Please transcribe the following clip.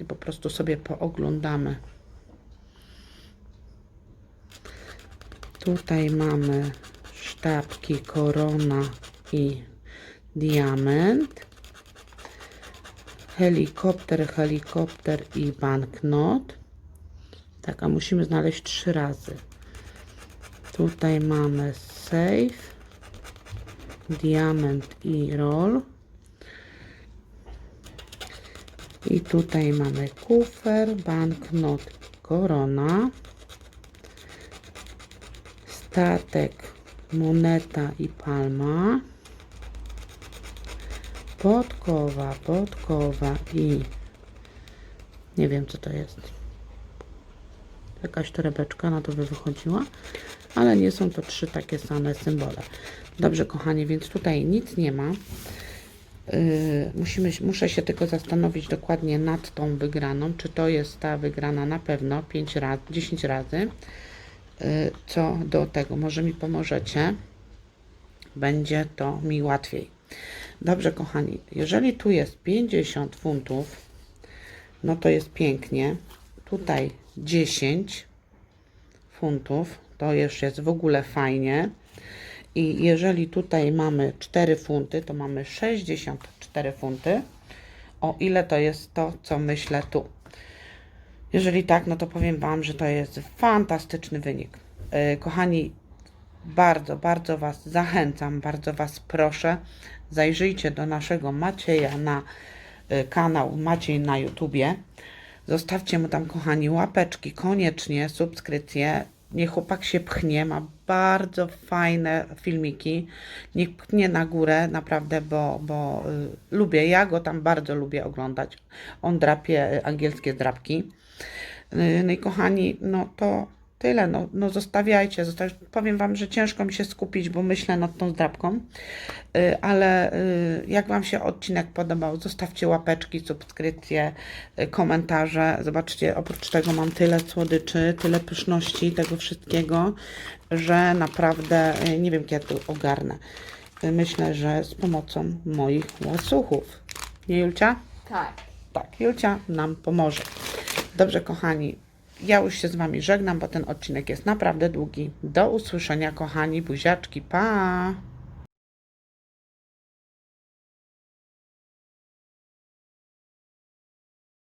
i po prostu sobie pooglądamy. Tutaj mamy sztabki, korona i diament. Helikopter, helikopter i banknot. Tak, a musimy znaleźć trzy razy. Tutaj mamy safe, diament i roll. I tutaj mamy kufer, banknot, korona, statek, moneta i palma, podkowa, podkowa i nie wiem co to jest. Jakaś torebeczka na to by wychodziła, ale nie są to trzy takie same symbole. Dobrze, kochani, więc tutaj nic nie ma. Yy, musimy, muszę się tylko zastanowić dokładnie nad tą wygraną, czy to jest ta wygrana na pewno 5 razy, 10 razy. Co do tego, może mi pomożecie, będzie to mi łatwiej. Dobrze, kochani, jeżeli tu jest 50 funtów, no to jest pięknie. Tutaj 10 funtów, to już jest w ogóle fajnie. I jeżeli tutaj mamy 4 funty, to mamy 64 funty. O ile to jest to, co myślę tu. Jeżeli tak, no to powiem Wam, że to jest fantastyczny wynik. Yy, kochani, bardzo, bardzo Was zachęcam, bardzo Was proszę, zajrzyjcie do naszego Macieja na y, kanał Maciej na YouTubie. Zostawcie mu tam, kochani, łapeczki, koniecznie, subskrypcje. Niech chłopak się pchnie, ma bardzo fajne filmiki. Niech pchnie na górę, naprawdę, bo, bo y, lubię, ja go tam bardzo lubię oglądać. On drapie y, angielskie drapki. Y, No i kochani, no to tyle. No, no zostawiajcie, zostaw... Powiem Wam, że ciężko mi się skupić, bo myślę nad tą zdrabką. Y, Ale y, jak Wam się odcinek podobał, zostawcie łapeczki, subskrypcje, y, komentarze. Zobaczcie, oprócz tego mam tyle słodyczy, tyle pyszności, tego wszystkiego, że naprawdę y, nie wiem, kiedy to ogarnę. Y, Myślę, że z pomocą moich łasuchów. Nie, Julcia? Tak. Tak, Julcia nam pomoże. Dobrze, kochani, ja już się z Wami żegnam, bo ten odcinek jest naprawdę długi. Do usłyszenia, kochani, buziaczki, pa!